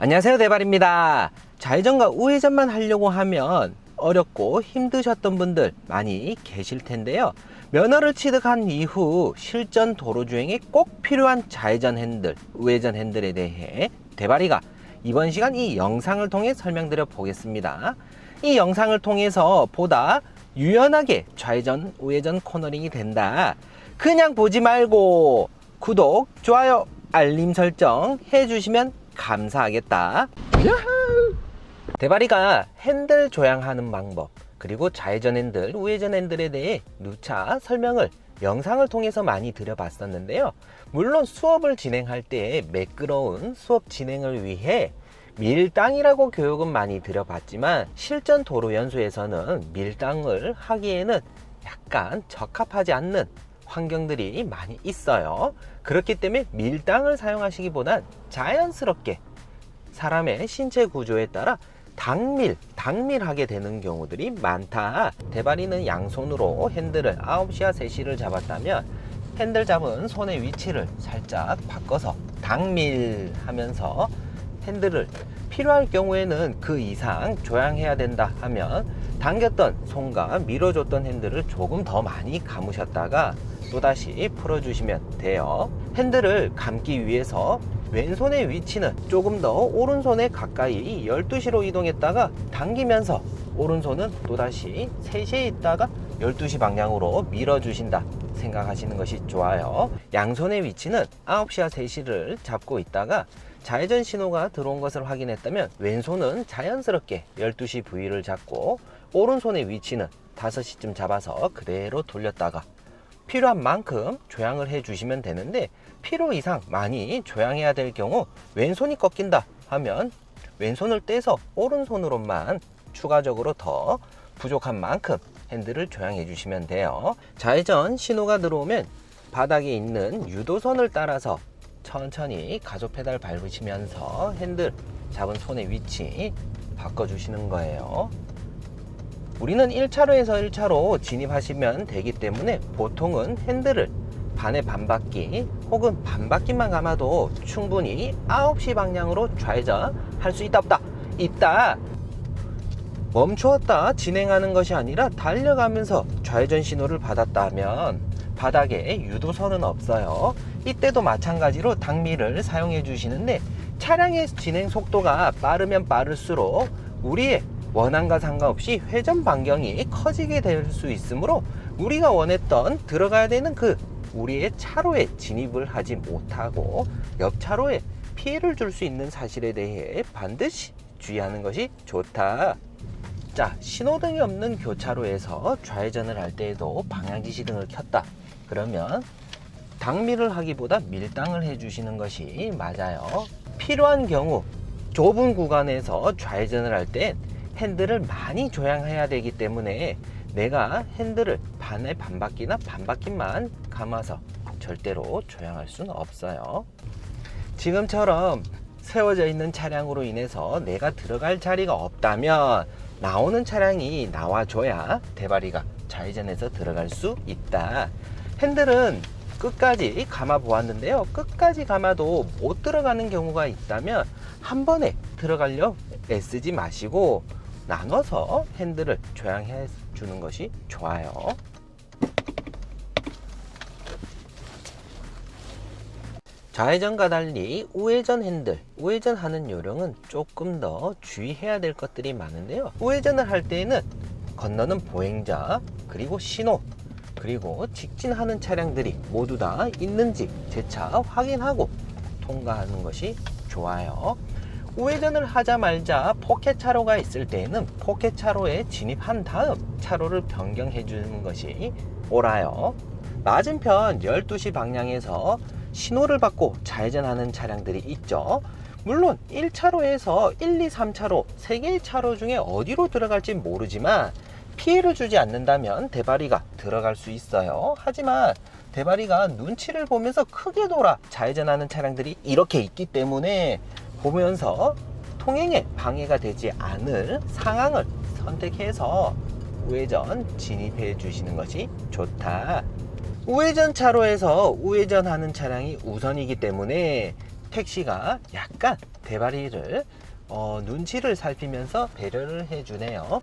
안녕하세요 대발입니다. 좌회전과 우회전만 하려고 하면 어렵고 힘드셨던 분들 많이 계실 텐데요. 면허를 취득한 이후 실전 도로주행에 꼭 필요한 좌회전 핸들 우회전 핸들에 대해 대발이가 이번 시간 이 영상을 통해 설명드려 보겠습니다. 이 영상을 통해서 보다 유연하게 좌회전 우회전 코너링이 된다. 그냥 보지 말고 구독 좋아요 알림 설정 해주시면 감사하겠다. 대바리가 핸들 조향하는 방법, 그리고 좌회전 핸들, 우회전 핸들에 대해 누차 설명을 영상을 통해서 많이 드려봤었는데요. 물론 수업을 진행할 때 매끄러운 수업 진행을 위해 밀당이라고 교육은 많이 드려봤지만 실전 도로 연수에서는 밀당을 하기에는 약간 적합하지 않는 환경들이 많이 있어요. 그렇기 때문에 밀당을 사용하시기보단 자연스럽게 사람의 신체 구조에 따라 당밀, 당밀하게 되는 경우들이 많다. 대바리는 양손으로 핸들을 9시와 3시를 잡았다면 핸들 잡은 손의 위치를 살짝 바꿔서 당밀 하면서 핸들을 필요할 경우에는 그 이상 조향해야 된다 하면 당겼던 손과 밀어줬던 핸들을 조금 더 많이 감으셨다가 또다시 풀어주시면 돼요. 핸들을 감기 위해서 왼손의 위치는 조금 더 오른손에 가까이 12시로 이동했다가 당기면서 오른손은 또다시 3시에 있다가 12시 방향으로 밀어주신다 생각하시는 것이 좋아요. 양손의 위치는 9시와 3시를 잡고 있다가 좌회전 신호가 들어온 것을 확인했다면 왼손은 자연스럽게 12시 부위를 잡고 오른손의 위치는 5시쯤 잡아서 그대로 돌렸다가 필요한 만큼 조향을 해 주시면 되는데 필요 이상 많이 조향해야 될 경우 왼손이 꺾인다 하면 왼손을 떼서 오른손으로만 추가적으로 더 부족한 만큼 핸들을 조향해 주시면 돼요. 좌회전 신호가 들어오면 바닥에 있는 유도선을 따라서 천천히 가속 페달 밟으시면서 핸들 잡은 손의 위치 바꿔주시는 거예요. 우리는 1차로에서 1차로 진입하시면 되기 때문에 보통은 핸들을 반의 반바퀴 혹은 반바퀴만 감아도 충분히 9시 방향으로 좌회전 할 수 있다 없다 있다 멈추었다 진행하는 것이 아니라 달려가면서 좌회전 신호를 받았다면 바닥에 유도선은 없어요 이때도 마찬가지로 당미를 사용해 주시는데 차량의 진행 속도가 빠르면 빠를수록 우리의 원한과 상관없이 회전 반경이 커지게 될 수 있으므로 우리가 원했던 들어가야 되는 그 우리의 차로에 진입을 하지 못하고 옆 차로에 피해를 줄 수 있는 사실에 대해 반드시 주의하는 것이 좋다. 자, 신호등이 없는 교차로에서 좌회전을 할 때에도 방향지시등을 켰다. 그러면 당밀을 하기보다 밀당을 해주시는 것이 맞아요. 필요한 경우 좁은 구간에서 좌회전을 할땐 핸들을 많이 조향해야 되기 때문에 내가 핸들을 반의 반바퀴나 반바퀴만 감아서 절대로 조향할 수는 없어요. 지금처럼 세워져 있는 차량으로 인해서 내가 들어갈 자리가 없다면 나오는 차량이 나와줘야 대바리가 좌회전해서 들어갈 수 있다. 핸들은 끝까지 감아 보았는데요. 끝까지 감아도 못 들어가는 경우가 있다면 한 번에 들어가려 애쓰지 마시고 나눠서 핸들을 조향해 주는 것이 좋아요. 좌회전과 달리 우회전 핸들, 우회전 하는 요령은 조금 더 주의해야 될 것들이 많은데요. 우회전을 할 때에는 건너는 보행자, 그리고 신호, 그리고 직진하는 차량들이 모두 다 있는지 재차 확인하고 통과하는 것이 좋아요. 우회전을 하자 말자 포켓 차로가 있을 때에는 포켓 차로에 진입한 다음 차로를 변경해 주는 것이 옳아요. 맞은편 12시 방향에서 신호를 받고 좌회전하는 차량들이 있죠. 물론 1차로에서 1, 2, 3차로 3개의 차로 중에 어디로 들어갈지 모르지만 피해를 주지 않는다면 대바리가 들어갈 수 있어요. 하지만 대바리가 눈치를 보면서 크게 돌아 좌회전하는 차량들이 이렇게 있기 때문에 보면서 통행에 방해가 되지 않을 상황을 선택해서 우회전 진입해 주시는 것이 좋다. 우회전 차로에서 우회전하는 차량이 우선이기 때문에 택시가 약간 대바리를 어, 눈치를 살피면서 배려를 해주네요.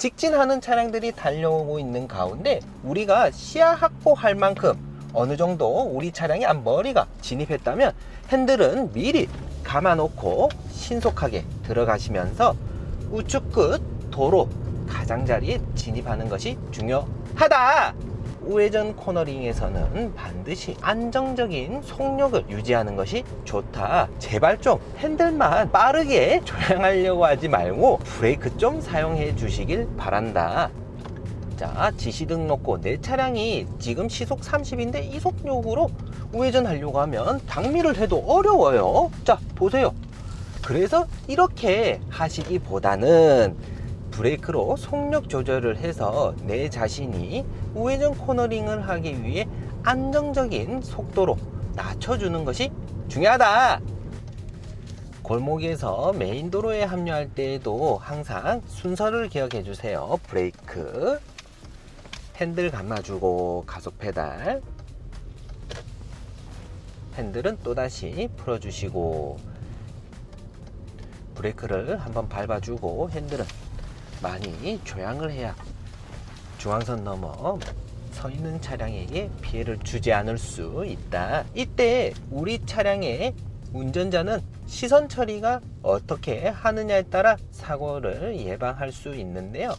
직진하는 차량들이 달려오고 있는 가운데 우리가 시야 확보할 만큼 어느 정도 우리 차량의 앞머리가 진입했다면 핸들은 미리 감아놓고 신속하게 들어가시면서 우측 끝 도로 가장자리에 진입하는 것이 중요하다. 우회전 코너링에서는 반드시 안정적인 속력을 유지하는 것이 좋다. 제발 좀 핸들만 빠르게 조향하려고 하지 말고 브레이크 좀 사용해 주시길 바란다. 자, 지시등 놓고 내 차량이 지금 시속 30인데 이속력으로 우회전 하려고 하면 당미를 해도 어려워요. 자, 보세요. 그래서 이렇게 하시기보다는 브레이크로 속력 조절을 해서 내 자신이 우회전 코너링을 하기 위해 안정적인 속도로 낮춰주는 것이 중요하다. 골목에서 메인 도로에 합류할 때에도 항상 순서를 기억해 주세요. 브레이크, 핸들 감아주고 가속 페달, 핸들은 또다시 풀어주시고 브레이크를 한번 밟아주고 핸들은 많이 조향을 해야 중앙선 넘어 서 있는 차량에게 피해를 주지 않을 수 있다. 이때 우리 차량의 운전자는 시선 처리가 어떻게 하느냐에 따라 사고를 예방할 수 있는데요.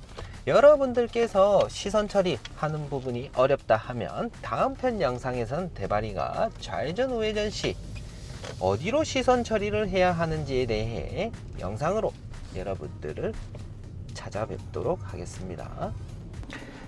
여러분들께서 시선 처리하는 부분이 어렵다 하면 다음 편 영상에선 대바리가 좌회전 우회전 시 어디로 시선 처리를 해야 하는지에 대해 영상으로 여러분들을 찾아뵙도록 하겠습니다.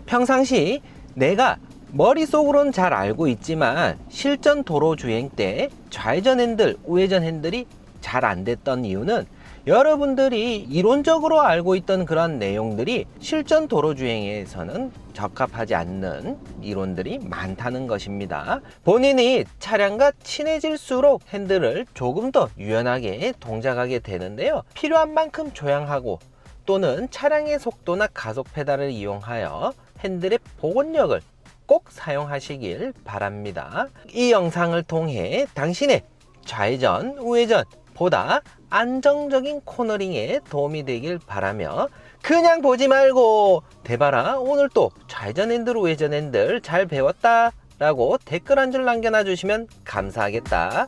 평상시 내가 머릿속으로는 잘 알고 있지만 실전 도로 주행 때 좌회전 핸들, 우회전 핸들이 잘 안 됐던 이유는 여러분들이 이론적으로 알고 있던 그런 내용들이 실전 도로 주행에서는 적합하지 않는 이론들이 많다는 것입니다. 본인이 차량과 친해질수록 핸들을 조금 더 유연하게 동작하게 되는데요. 필요한 만큼 조향하고 또는 차량의 속도나 가속 페달을 이용하여 핸들의 복원력을 꼭 사용하시길 바랍니다. 이 영상을 통해 당신의 좌회전, 우회전 보다 안정적인 코너링에 도움이 되길 바라며 그냥 보지 말고 대바라 오늘 또 좌회전 핸들, 우회전 핸들 잘 배웠다 라고 댓글 한 줄 남겨놔 주시면 감사하겠다.